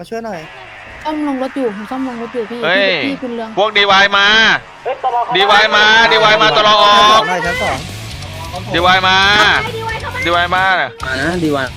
มาช่วยหน่อยซ่อมลงรถอยู่ผมซ่อมลงรถอยู่พี่เฮ้ย พี่พี่ขึ้นเรืองพวกดีวายมาดีวายมาดีวายมาตลออชั้นสออกงได้ชั้นสองดีวายมาดีวายมา มานะดีวัน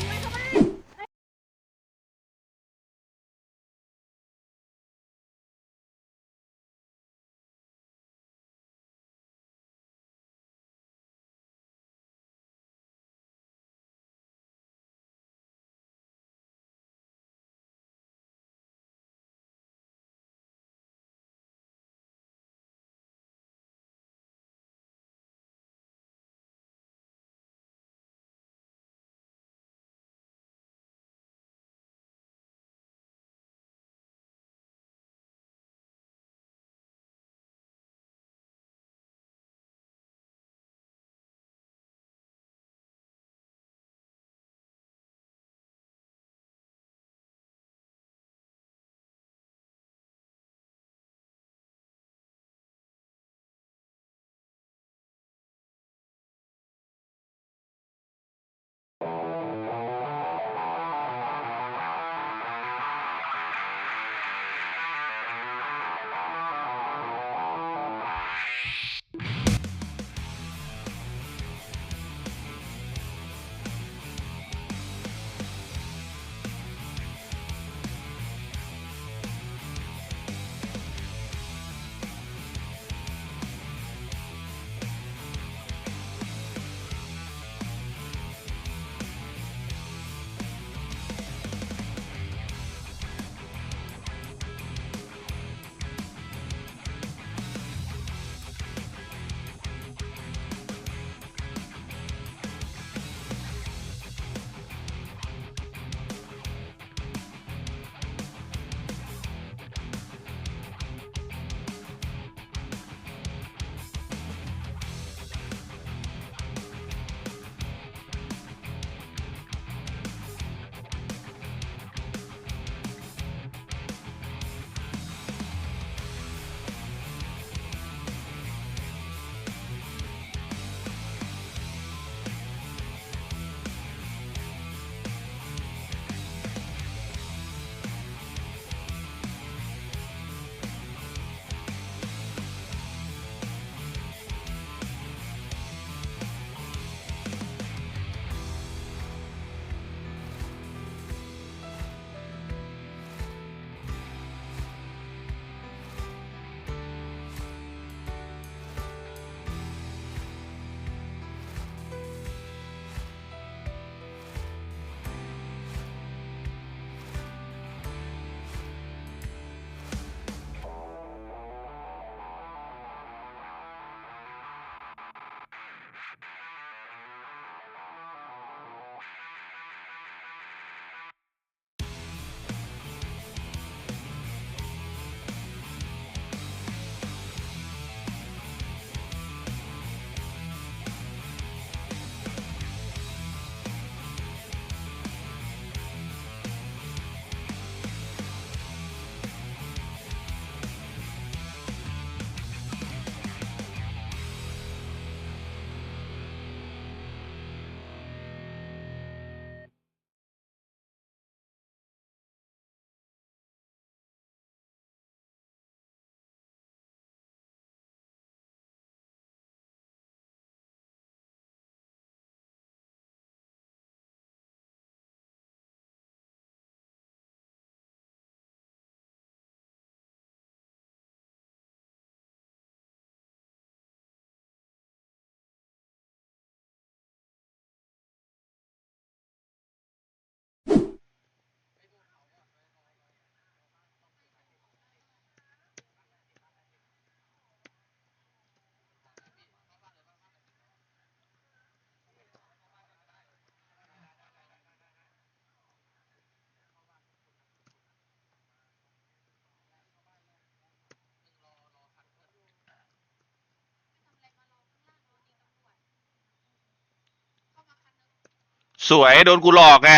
สวยโดนกูหลอกไง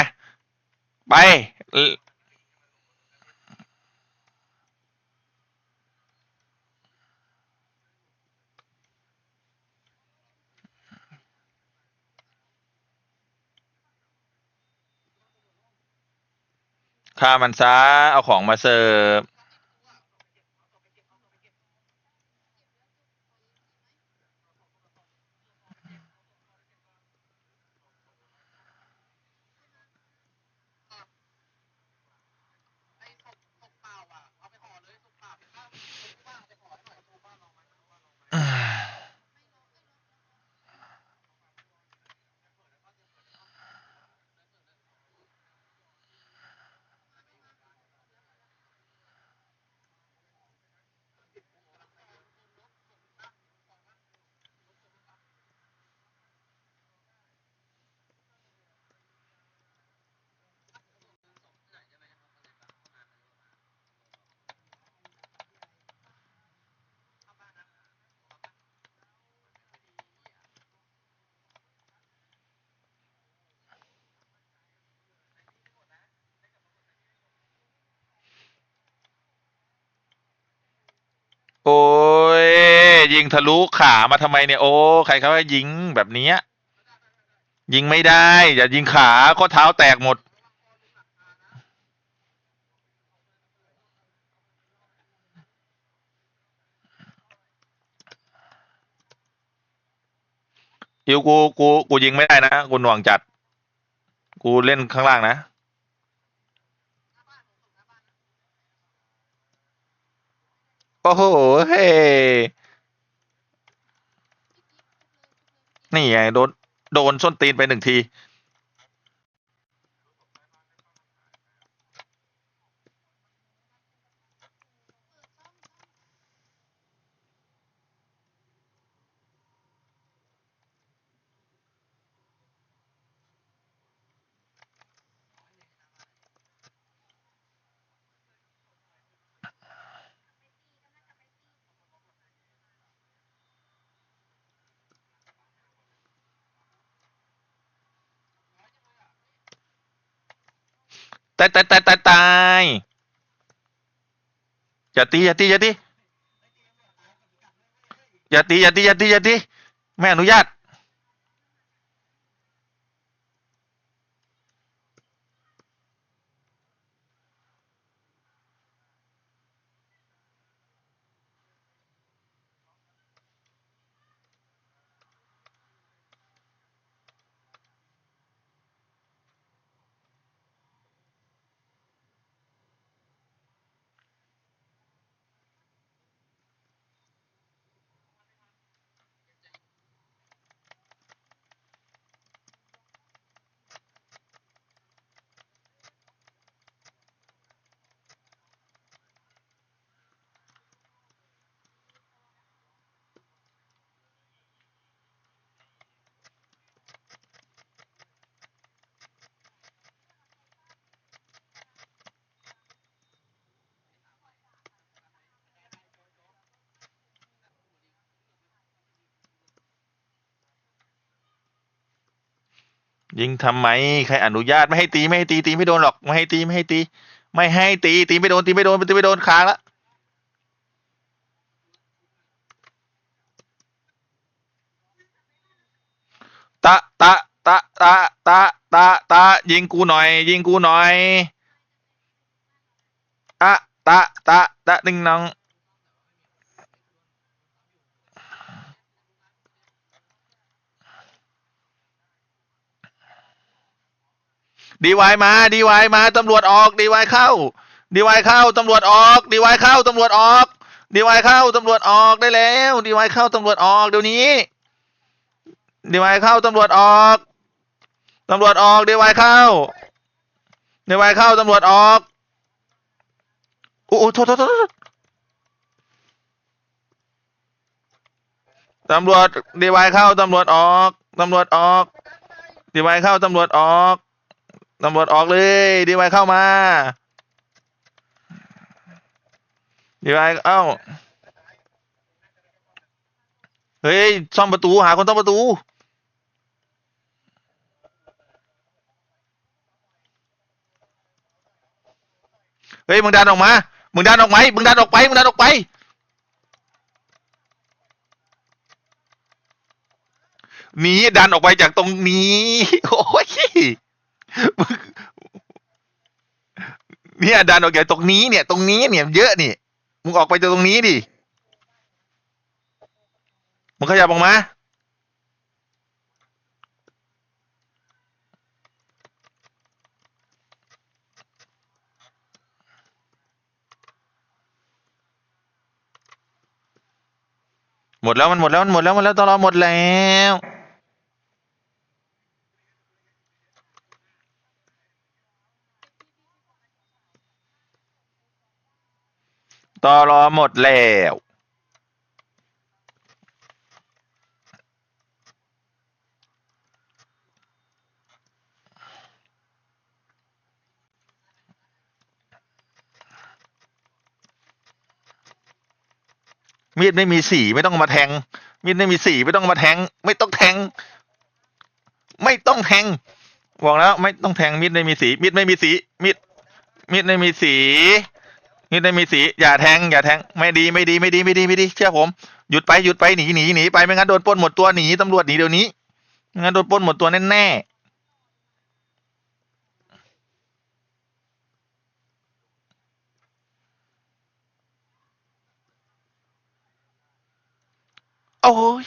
ไปเออฆ่ามันซะ เอาของมาเสิร์ฟ โอ้ย ยิงทะลุขามาทำไมเนี่ย โอ้ ใครเขายิงแบบนี้ ยิงไม่ได้ อย่ายิงขาข้อเท้าแตกหมด อิวกู กู กูยิงไม่ได้นะ กูหน่วงจัด กูเล่นข้างล่างนะโอ้โหเฮ้ นี่ไงโดนโดนส้นตีนไปหนึ่งที ตายตายตายตายตายอย่าตีอย่าตีอย่าตีอย่าตีอย่าตีอย่าตีอย่าตีไม่อนุญาต ยิงทำไมใครอนุญาตไม่ให้ตีไม่ให้ตีตีไม่โดนหรอกไม่ให้ตีไม่ให้ตี ไม่ให้ตีตีไม่โดนตีไม่โดนตีไม่โดนค้างละตะตะตะตะตะตะตะยิงกูหน่อย ยิงกูหน่อยตะตะตะตะหนึ่งน้อง ดีวายมาดีวายมาตำรวจออกดีวายเข้าดีวายเข้าตำรวจออกดีวายเข้าตำรวจออกดีวายเข้าตำรวจออกได้แล้วดีวายเข้าตำรวจออกเดี๋ยวนี้ดีวายเข้าตำรวจออกตำรวจออกดีวายเข้าดีวายเข้าตำรวจออกโอ้โหโทษโทษโทษตำรวจดีวายเข้าตำรวจออกตำรวจออกดีวายเข้าตำรวจออก ตำรวจออกเลยดีไวเข้ามาดีไวเอ้าเฮ้ยซ่อมประตูหาคนซ่อมประตูเฮ้ยมึงดันออกมา มึงดันออกไหมมึงดันออกไป มึงดันออกไป หนีดันออกไปจากตรงนี้ โอ้ย เนี่ยดันออกจากตรงนี้เนี่ย ตรงนี้เนี่ยเยอะนี่มึงออกไปจากตรงนี้ดิมึงขยับออกมาหมดแล้วมันหมดแล้วมันหมดแล้วหมดแล้วตลอดหมดแล้ว ตอรอหมดแล้วมีดไม่มีสีไม่ต้องมาแทง มีดไม่มีสีไม่ต้องมาแทง ไม่ต้องแทง ไม่ต้องแทงบอกแล้ว ไม่ต้องแทงมีดไม่มีสีมีดไม่มีสีมีดมีดไม่มีสี มีดไม่มีสีอย่าแทงอย่าแทงไม่ดีไม่ดีไม่ดีไม่ดีไม่ดี เชื่อผมหยุดไปหยุดไปหนีหนีหนีไปไม่งั้นโดนปล้นหมดตัวหนีตำรวจหนีเดี๋ยวนี้ไม่งั้นโดนปล้นหมดตัวแน่แน่โอ้ย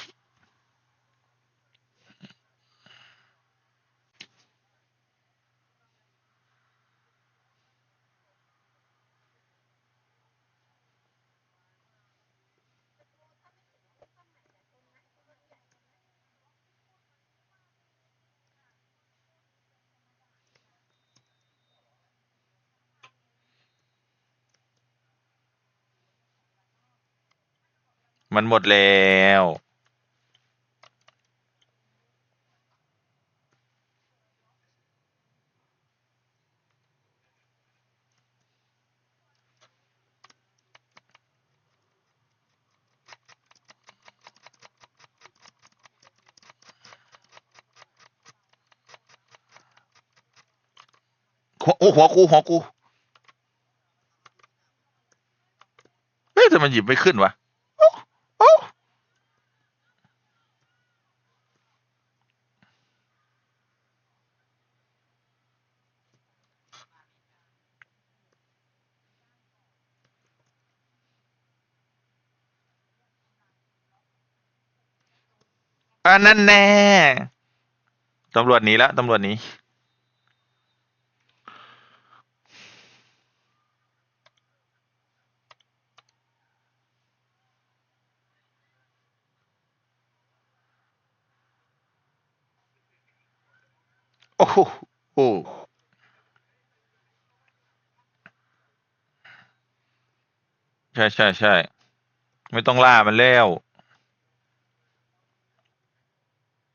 มันหมดแล้วโอ้หัวกูหัวกูเฮ้ยแต่มันหยิบไม่ขึ้นวะโอ้โอ้ อันนั้นแน่ตำรวจหนีแล้วตำรวจหนีโอ้โหโอ้ใช่ใช่ใช่ไม่ต้องล่ามันแล้ว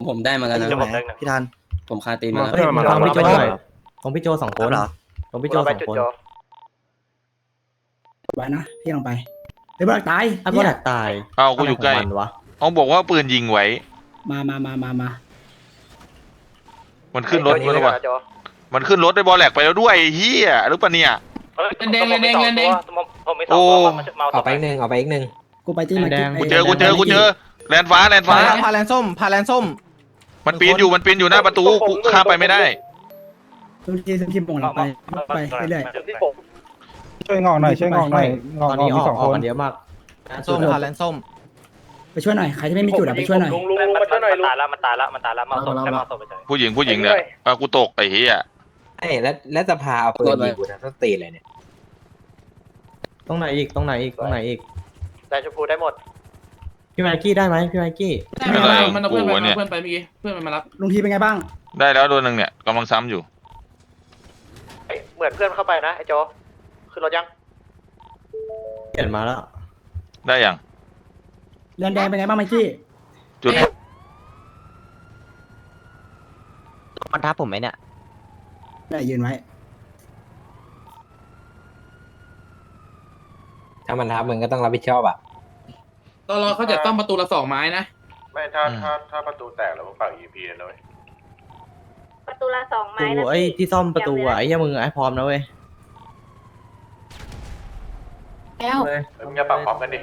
ผมได้มาแล้วนะ พี่ทันผมคาตีนมาแล้ว เฮ้ยมาของพี่โจมามาของพี่โจสองคนเหรอของพี่โจสองคนไว้นะพี่ลงไปไอ้ยบอลตายไอ้บอลแหลกตายเอากูอยู่ใกล้ะไรขงมันวะเขาบอกว่าปืนยิงไว้ มามามามามามันขึ้นรถมาแล้ววะมันขึ้นรถได้บอลแหลกไปแล้วด้วยไอ้เฮียหรือปะเนี่ยแดงเลยแดงเลยแดงผมมีสโอ้องตัวเมาเอาไปอีกหนึ่งเอาไปอีกหนึ่งกูไปที่มาแดงกูเจอกูเจอกูเจอแลนฟ้าแลนฟ้าพาแลนส้มพาแลนส้ม มันปีนอยู่มันปีนอยู่หน้าประตูกูข้ามไปไม่ได้ ทุกทีทุกทีส่งเราไปไปเรื่อยที่ผมช่วยงอกหน่อยช่วยงอกหน่อยงอกตอนงอกนี้อมีอกสองออคกนกันเยอะมากแลนส้มพาแลนส้มๆไปช่วยหน่อยใครที่ไม่มีจุดอะไปช่วยหน่อยลุงลุงมาช่วยหน่อยลุง ตายแล้วมันตายแล้วมันตายแล้วมาศพแค่มาศพไปเฉยผู้หญิงผู้หญิงเนี่ยอะกูตกไอ้เฮียไอ้แล้วแล้วจะพาเอาปืนยิงกูนะต้องตีเลยเนี่ยตรงไหนอีกตรงไหนอีกตรงไหนอีกได้ชมพูได้หมด พี่ไมค์กี้ได้ไหมพี่ไมค์กี้ไม่เป็นไรมันเอาเพื่อนไปมันเอาเพื่อนไปเมื่อกี้เพื่อนมันมารับลุงทีเป็นไงบ้าง ได้แล้วตัวหนึ่งเนี่ยกำลังซ้ำอยู่ เหมือนเพื่อนเข้าไปนะไอ้โจขึ้นรถยังเปลี่ยนมาแล้วได้ยังเรือนแดงเป็นไงบ้างไมค์กี้จุดมันทับผมไหมเนี่ย ได้ยืนไว้ ถ้ามันทับมึงก็ต้องรับผิดชอบอะ ตอนรอเขาจะต้องประตูละสองไม้นะ ไม่ถ้าถ้าถ้าประตูแตกแล้วมึงปัก EP เลยนะเว้ยประตูละสองไม้ตูนะไอ้พี่ที่ซ่อมประตูอะไอ้เหี้ยมึงไอ้พร้อมนะเว้ยแล้วเลยเฮ้ยมึงอย่าปักพร้อมกันดิ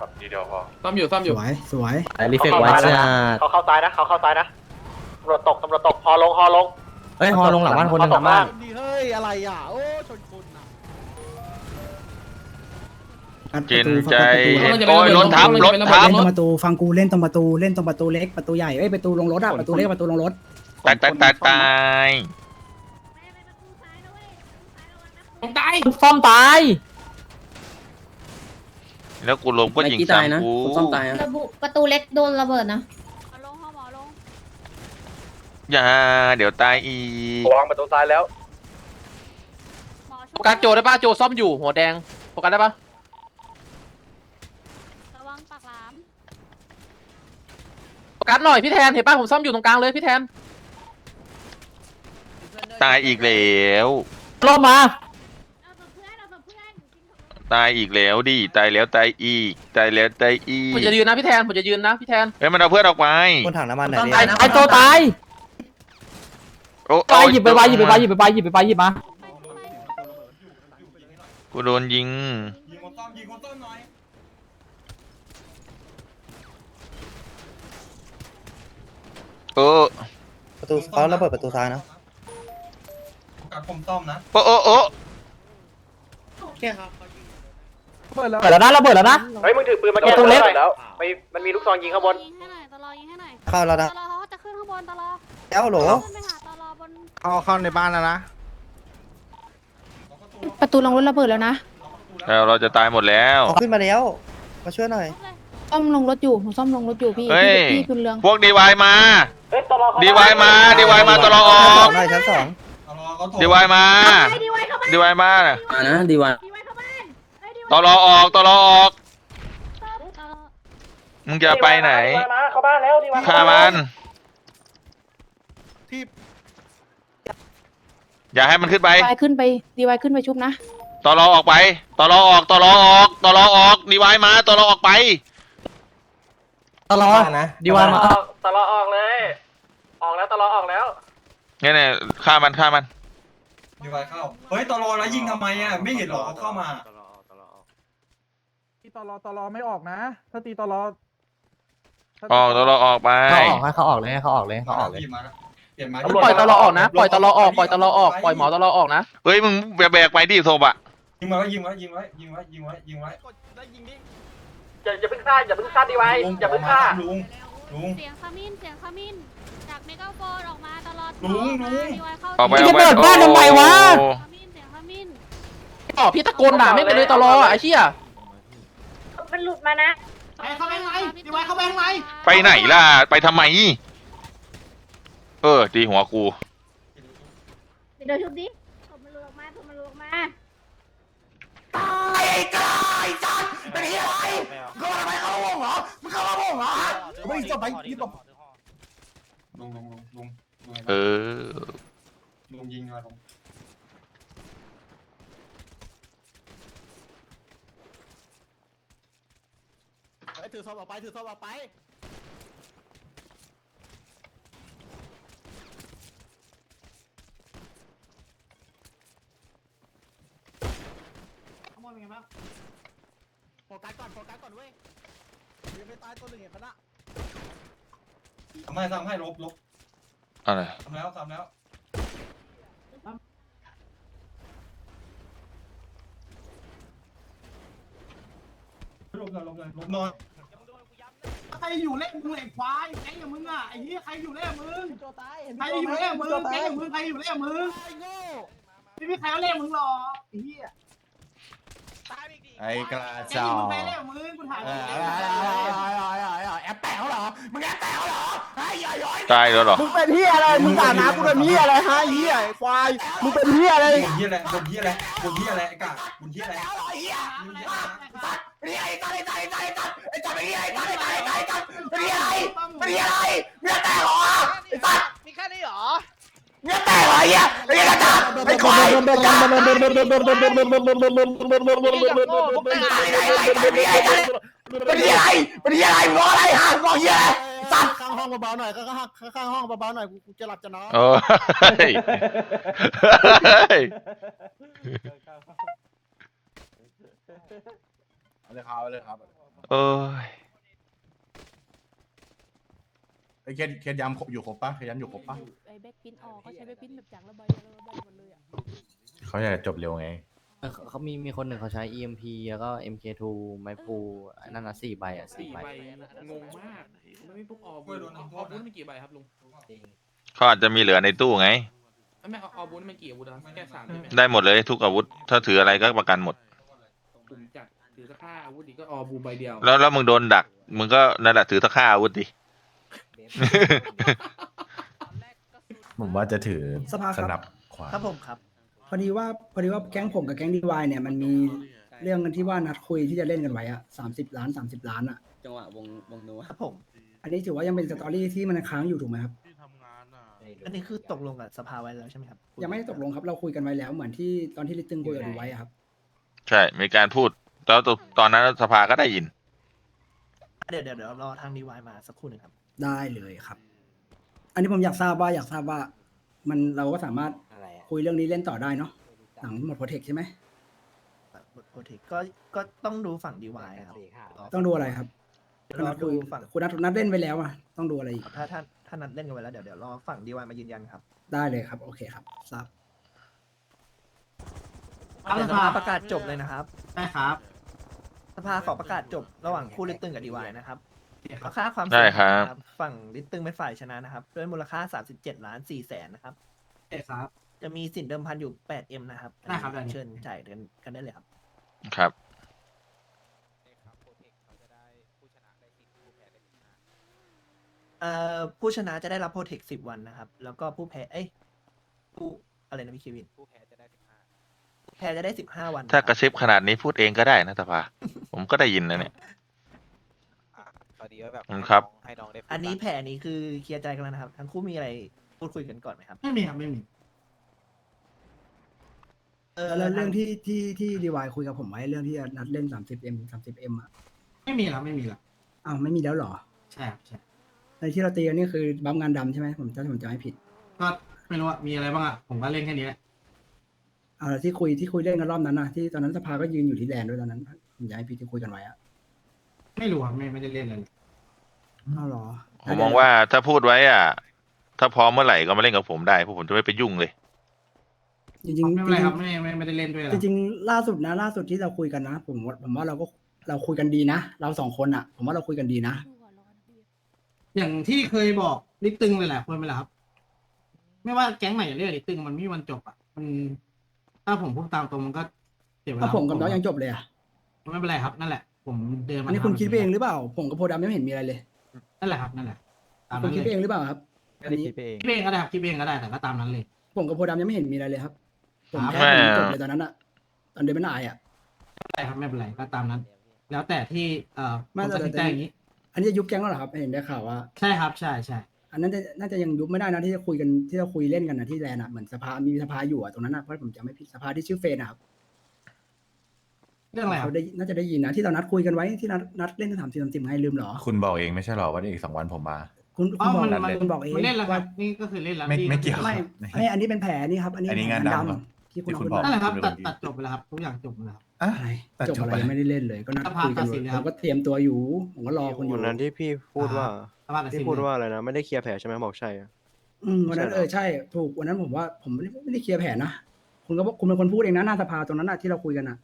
ปักทีเดียวพอซ่อมอยู่ซ่อมอสยู่วยสวยไอ้รีเฟกไว้จ้าเขาเข้าซ้ายนะเขาเข้าซ้ายนะตำรวจตกตำรวจตกฮอลงฮอลงเฮ้ยฮอลงหลังบ้านคนหนึ่งหลังบ้านเฮ้ยอะไรอะ โอ้ชนคน อะงัดปกิระนตูใจฟังประตูโอ้ยรถทับรถทับ เล่นตรงประตูฟังกูเล่นตรงประตูเล่นตรงประตูเล็กประตูใหญ่เอ้ยประตูลงรถอะประตูเล็กประตูลงรถแตกแตกแตกตายผมตายซ่อมตายแล้วกูล้มก็ไมยิงกี้ตายนะซ้ำกูผมซ่อมตายนะระบุประตูเล็กโดนระเบิดนะลงห้องหมอลงอย่าเดี๋ยวตายอีกวางประตูซ้ายแล้วหมอชุโฟกัสโจได้ป่ะโจซ่อมอยู่หัวแดงโฟกัสได้ป่ะระวังปากหลาม โฟ กัสหน่อยพี่แทนเห็นป่ะผมซ่อมอยู่ตรงกลางเลยพี่แทนตายอีกแล้ว รอบมาเอาศพเพื่อนเอาศพเพื่อนตายอีกแล้วดิตายแล้วตายอีก ตายแล้วตายอีผมกจะยืนนะพี่แทนผมจะยืนนะพี่แทนเฮ้ยมันเอาเพื่อนออกไปบนถังน้ำมันไหนตายนะไอโจตายโอ้ไปหยิบไปไปหยิบไปไปหยิบไปไปหยิบไปไปหยิบมากูโดนยิงยิงคนต้อมยิงคนต้อมหน่อย เออประตูเขาระเบิดประตูซ้ายนะกับผมต้อมนะโอ้โอ้โอ้เปิดแล้วนะระเบิดแล้วนะ เฮ้ยมึงถือปืนมาประตูเล็ก แล้วไม่มันมีลูกซองยิงข้างบนยิงให้หน่อยตลอยิงให้หน่อยเข้าแล้วตนะลอเขาจะขึ้นข้างบนตลอแล้วโหลขึ้นไปหาตลอบนเข้าเข้าในบ้านแล้วนะ ประตูลงรถระเบิดแล้วนะ แล้วเราจะตายหมดแล้วขึ้นมาแล้ว มาช่วยหน่อยทุบเลย ซ่อมลงรถอยู่ผมซ่อมลงรถอยู่พี่เฮ้ย พี่พี่คุณเรืองพวกดีวายมาเฮ้ยตลอดีวายมา ดีวายมาตลอดออกหน่อยชั้นสองดีวายมาไอ้ดีไว้เข้าบ้านดีวายมามานะดีวันดีไว้เข้าบ้านไอ้ดีไว้ตลอออกตลอออกตลอมึงจะไปไหนมาเข้าบ้านแล้วดีวายฆ่ามัน อย่าให้มันขึ้นไป ดีไวขึ้นไปดีไวขึ้นไปชุบนะตลอออกไป ตลอออก ตลอออก ตลอออก ดีวายมา ตลอออกไป ตลอดนะดีวานมาตลอออกเลย ออกแล้วตลอออกแล้วเนี่ยเนี่ยฆ่ามันฆ่ามันดีไวเข้า เฮ้ยตลอแล้วยิงทำไมอะ ไม่เห็นหรอเขาเข้ามาตีตลอตลอไม่ออกนะ ถ้าตีตลอออกตลอออกไปเขาออกให้เขาออกเลยให้เขาออกเลยให้เขาออกเลยเปลี่ยนมานะเปลี่ยนมาปล่อยตลอออกนะ ปล่อยตลอออก ปล่อยตลอออก ปล่อยหมอตลอออกนะ เฮ้ยมึงแบกๆไปดิโซบะยิงไว้ยิงไว้ยิงไว้ยิงไว้ยิงไว้ยิงไว้ อย่าอย่าเพิ่งฆ่าอย่าเพิ่งฆ่าดีไว้ลุงอย่าเพิ่งฆ่าลุงลุง เสียงขมิ้นเสียงขมิ้น จากเมกาโฟนออกมาตลอดลุงมาลุงดีไว้เข้าออกไปมึองอกจะไปเปิดบ้านทำไมวะ โอ้ ขมิ้นเสียงขมิ้นอ๋อพี่ตะโกนด่าไม่เป็นเลยตลออะไอ้เชี่ยมันหลุดมานะ ไปเข้าแบงค์ไรดีไว้เข้าแบงค์ไรไปไหนล่ะ ไปทำไม เออดีหัวกู เดี๋ยวชุบดิผมมันหลุดออกมาผมมันหลุดออกมา ไม่จะไปยิงหรอกลุงลุงลุงลุงลุงเออลุงยิงมาลุงถือซอมออกไปถือซอมออกไปขโมยเป็นไงบ้างโฟกัสก่อนโฟกัสก่อนเว้ย ยังไม่ตายตัวหนึ่งเห็นปะนะทำให้ทำให้ลบลบอะไร ทำแล้วทำแล้วลบหน่อยลบหน่อยลบหน่อยใครอยู่เล่นมึงไอ้ควายไอ้อย่างมึงอะไอ้เหี้ยใครอยู่เล่นมึงใครอยู่เล่นมึงใครอยู่มึงใครอยู่เล่นมึงไม่มีใครเอาเล่นมึงหรอกไอ้เหี้ย ไอ้กระใครอยู่มึงใครเล่นมึงกูถามมึงแอบแต๋วเหรอ มึงแอบแต๋วเหรอไอ้ย่อยย่อยตายแล้วเหรอมึงเป็นเฮียอะไร มึงด่าน้ากูเป็นเฮียอะไรฮะเฮียควาย มึงเป็นเฮียอะไรบนที่อะไรบนที่อะไรบนที่อะไรไอ้กะบนที่อะไรเฮียเป็นเฮียไอ้ตัดไอ้ตัดไอ้ตัดไอ้ตัดไอ้ตัดเป็นเฮียไอ้ตัดไอ้ตัดไอ้ตัดไอ้ตัดเป็นเฮียอะไรเป็นเฮียอะไรเมียแตกเหรอไอ้ตัดมีแค่นี้เหรอ เมียแตกเหรอไอ้เฮียไอ้เฮียกระตัดไอ้ควายกระตัดเป็นเฮียอะไรเป็นเฮียอะไรมองอะไรฮะมองเฮียอะไรตัดข้างห้องเบาๆหน่อยข้างข้างห้องเบาๆหน่อยกูจะหลับจะนอนเอ้ยเฮ้ยเลยครับเลยครับเอ้ย ไอ้ เคนเคนยำอยู่ครบปะเคนยำอยู่ครบปะไอ้แบ็คพินออกเขาใช้แบ็คพินแบบจากระบายระบายหมดเลยอะเขาอยากจบเร็วไงอเออเขามีมีคนหนึ่งเขาใช้ EMP แล้วก็ MK2 ไมพูอันนั่นนะสี่ใบอะสี่สี่ใบใบงงมากไม่มีพวกออบูออบูไม่กี่ใบครับลุงเขาอาจจะมีเหลือในตู้ไง ไม่ออบูมันกี่อาวุธนะแค่สามใช่ไหมได้หมดเลยทุกอาวุธ ถ้าถืออะไรก็ประกันหมด ผมจัดถือสักห้าอาวุธดีก็ออบูใบเดียวแล้วแล้วมึงโดนดัก มึงก็นั่นแหละถือตะค่าอาวุธดิ ผมว่าจะถือสภาครับ นับขวา ครับผมครับ พอดีว่าพอดีว่าแก๊งผมกับแก๊งดีวายเนี่ยมันมีเรื่องกันที่ว่านัดคุยที่จะเล่นกันไว้อะสามสิบล้านสามสิบล้านอะจังหวะวงวงนัวครับผม อันนี้ถือว่ายังเป็นสตอรี่ที่มันค้างอยู่ถูกไหมครับอันนี้คือตกลงกับสภาไว้แล้วใช่ไหมครับยังไม่ได้ตกลงครับเราคุยกันไว้แล้วเหมือนที่ตอนที่ลิตตึงคุยกับดีไว้อะครับ ใช่ มีการพูดแล้วตอนนั้นสภาก็ได้ยิน เดี๋ยวเดี๋ยวเดี๋ยวรอทางดีวายมาสักครู่หนึ่งครับ ได้เลยครับ อันนี้ผมอยากทราบว่าอยากทราบว่า มันเราก็สามารถอะไรอะคุยเรื่องนี้เล่นต่อได้เนาะหลังหมดโปรเทคใช่ไหมโปรเทคก็ก็ต้องดูฝั่งดีวายครับต้องดูอะไรครับเดี๋ยวคุณรนัอดดูคุยฝั่งคุณนัดนัดเล่นไว้แล้วอะต้องดูอะไรอีกถ้าถ้าถ้านัดเล่นกันไว้แล้วเดี๋ยวเดี๋ยวรอฝั่งดีวายมายืนยันครับได้เลยครับ โอเคครับทราบเอาเดี๋ละยวคสรัภาบประกาศจบเลยนะครับ ได้ครับ สภาขอประกาศจบระหว่างคู่ลิตตึงกับดีวายนะครับ ค่าความได้เสียครัหายบนะครับฝั่งลิตตึงเป็นฝ่ายชนะนะครับ ด้วยมูลค่า 37 ล้าน4แสนนะครับได้ครับ จะมีสินเดิมพันอยู่ 8M นะครับได้ครับได้ เชิญจ่ายกันกันได้เลยครับ ครับ เอ่อผู้ชนะจะได้รับโปรเทค 10 วันนะครับ แล้วก็ผู้แพ้ เอ้ย ผู้อะไรนะพี่เควิน ผู้แพ้จะได้ 15 ผู้แพ้จะได้ 15 วันถ้ากระคบซิบขนาดนี้พูดเองก็ได้นะสภาผมก็ได้ยินนะเนี่ยพ อดีว่าแบบอืมครับ ให้น้องได้อันนี้แผลนี้คือเคลียร์ใจกันแล้วนะครับ ทั้งคู่มีอะไรพูดคุยกันก่อนไหมครับ ไม่มีครับไม่มี เออแล้วเรื่องที่ที่ที่ดีวายคุยกับผมไว้เรื่องที่จะนัดเล่นสามสิบเอ็มสามสิบเอ็มอะไม่มีครับไม่มีหรอกอ้าวไม่มีแล้วเหรอใช่ครับใช่ในที่เราตีกันนี่คือบัมงานดำใช่ไหมผมจะผมจะไม่ผิดก็ไม่รู้ว่ามีอะไรบ้างอะผมก็เล่นแค่นี้แหละเอาละที่คุยที่คุยเล่นกันรอบนั้นนะที่ตอนนั้นสภาก็ยืนอยู่ที่แลนด์ด้วยตอนนั้นผมจะให้ผิดที่คุยกันไว้อะ ไม่รู้ครับไม่ไม่ได้เล่นเลยเอาเหรอผมมองว่าถ้าพูดไว้อะ ถ้าพร้อมเมื่อไหร่ก็มาเล่นกับผมได้เพราะผมจะไม่ไปยุ่งเลย จริงๆไม่เป็นไรครับไม่ไม่ไม่ได้เล่นด้วยหรจอกริงๆล่าสุดนะ ล่าสุดที่เราคุยกันนะ ผมว่าผมว่าเราก็เราคุยกันดีนะ เราสองคนอะผมว่าเราคุยกันดีนะอย่างที่เคยบอกลิตตึงเลยแหละคนไปแล้วครับ ไม่ว่าแก๊งไหนจะเรียกลิตตึงมันไม่มีวันจบอะมันถ้าผมพูดตามตรงมันก็เสียเวถ้าลาผมกับน้องยังจบเลยอะไม่เป็นไรครับนั่นแหละ ผมเดินมาอันนี้คุณคิดไปเองหรือเปล่า ผมกับโพดำยังไม่เห็นมีอะไรเลย นั่นแหละครับนั่นแหละตามคุณนั้นคิดเลไปยเองหรือเปล่าครับ อันนี้คิดเองก็ได้ครับคิดเองก็ได้แต่ก็ตามนั้นเลย ผมกับโพดำยังไม่เห็นมีอะไรเลยครับผมครับแค่ผมจบเลยตอนนั้นอะตอนเดินไม่นายอะ ได้ครับไม่เป็นไรก็ตามนั้น แล้วแต่ที่เอ่อผไม่มแต่ตัดสินใจแต่ อย่างนี้ อันนี้จะยุบแก๊งแล้วเหรอครับ เห็นได้ข่าวว่า ใช่ครับใช่ใช่อันนั้นจะน่าจะยังยุบไม่ได้นะที่จะคุยกันที่เราคุยเล่นกันนะที่แลนด์อะเหมือนสภามีสภาอยู่อะตรงนั้นอะเพราะผมจะไม่ผิดสภาที่ชื่อเฟนอะครับ เรื่องอะไรครับเขาได้น่าจะได้ยินนะที่เรานัดคุยกันไว้ที่นัดนัดเล่นสามสิบสามสิบไงลืมเหรอ คุณบอกเองไม่ใช่หรอว่าอีกสองวันผมมา คุณอ๋คุอณบอกมันมันคุณบอกเองมันเล่นแล้วคว่ารับนี่ก็คือเล่นแล้วไม่ที่ไม่เกี่ยวไม่ไม่อันนี้เป็นแผลนี่ครับอันนี้อันนี้งานดำเหรอที่คุณที่คุณเอาบอกไปนั่นแหละครับคุณตัดเป็นคนตัดจบไปแล้วครับทุกอย่างจบแล้วครับอะอะไรตัดจบจบอะไรไปยังไม่ได้เล่นเลยก็นัดสภาคุยกันตัดอสิยู่นเลยครัผบมก็เตรียมตัวอยู่ผมก็รอคุณอยู่วันนั้นที่พี่พูดว่าสภาตัดสินพี่พูดว่าอะไรนะไม่ได้เคลียร์แผลใช่ไหมบอกใช่อะอืมวันนั้นใช่เหรอเออใช่ถูกวันนั้นผมว่าผมไม่ได้ไม่ได้เคลียร์แผนนะคุณก็บอกคุณเป็นคนพูดเองนะหน้าสภาตรงนั้นน่ะที่เราคุยกันน่ะ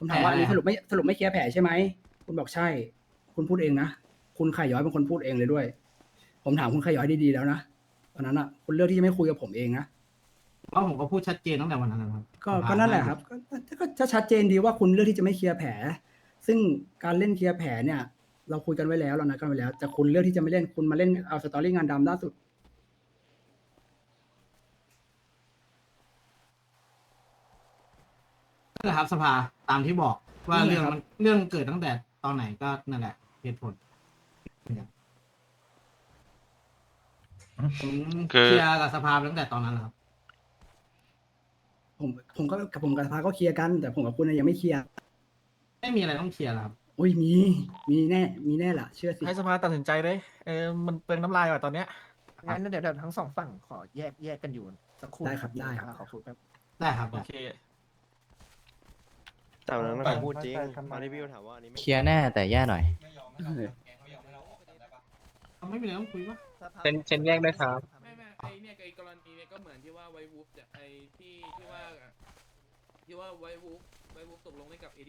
ผมถามว่าอันนี้สรุปไม่สรุปไม่เคลียร์แผนใช่ไหมคุณบอกใช่ คุณพูดเองนะคุณไข่ย้อยเป็นคนพูดเองเลยด้วย ผมถามคุณไข่ย้อยดีๆแล้วนะตอนนั้นอะคุณเลือกที่จะไม่คุยกับผมเองนะเพราะผมก็พูดชัดเจนตั้งแต่วันนั้นนะครับก็ก็นั่นแหละครับก็ก็ก็จะชัดเจนดีว่าคุณเลือกที่จะไม่เคลียร์แผล ซึ่งการเล่นเคลียร์แผลเนี่ย เราคุยกันไว้แล้วเรานัดกันไว้แล้วแต่คุณเลือกที่จะไม่เล่นคุณมาเล่นเอาสตอรี่งานดำล่าสุด นั่นแหละครับสภาตามที่บอกว่านั่นแหเรื่อละงครับมันเรื่องเกิดตั้งแต่ตอนไหนก็นั่นแหละเหตุผลผมคือ เคลียร์กับสภาไปตั้งแต่ตอนนั้นแล้วครับ ผมผมก็กับผมกับสภาก็เคลียร์กัน แต่ผมกับคุณน่ะยังไม่เคลียร์ไม่มีอะไรต้องเคลียร์แล้วครับ อุ้ยมีมีแน่มีแน่ล่ะ เชื่อสิให้สภาตัดสินใจเลย เออ มันเปลืองน้ำลายว่ะตอนเนี้ย งั้นเดี๋ยวเดี๋ยวทั้งสองฝั่งขอแยกแยกกันอยู่สักครู่ได้ครับได้ครับ ขอคุยแป๊บได้ครับโอได้เค แต่นั้นไปพูดจริงมาที่พี่ถามว่าอันนี้เคลียร์แน่แต่แย่หน่อยเอาไม่มีอะไรต้องคุยปะเซ็นเซ็นแยกได้ครับ ไม่ไม่ไอเนี่ยไอกรณีเนี่ยก็เหมือนที่ว่าไววูฟจะไอที่ที่ว่าที่ว่าไววูฟไววูฟตกลงเล่นกับเอดี